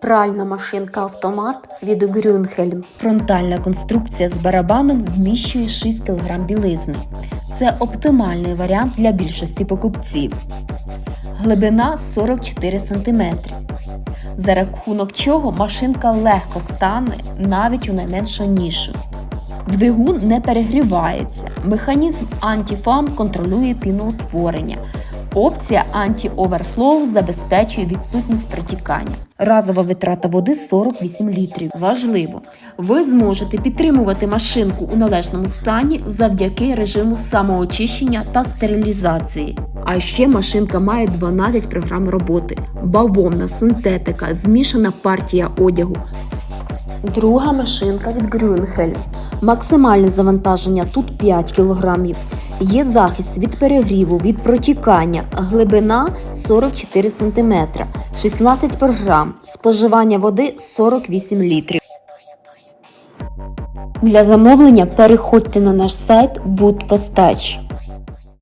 Пральна машинка автомат від Грюнхельм. Фронтальна конструкція з барабаном вміщує 6 кг білизни. Це оптимальний варіант для більшості покупців. Глибина 44 см. За рахунок чого машинка легко стане навіть у найменшу нішу. Двигун не перегрівається. Механізм антифам контролює піноутворення. Опція анті-оверфлоу забезпечує відсутність протікання. Разова витрата води 48 літрів. Важливо, ви зможете підтримувати машинку у належному стані завдяки режиму самоочищення та стерилізації. А ще машинка має 12 програм роботи, бавовна, синтетика, змішана партія одягу, Друга машинка від Grünhelm. Максимальне завантаження тут 5 кг. Є захист від перегріву, від протікання, глибина 44 см, 16 програм, споживання води 48 літрів. Для замовлення переходьте на наш сайт Budpostach.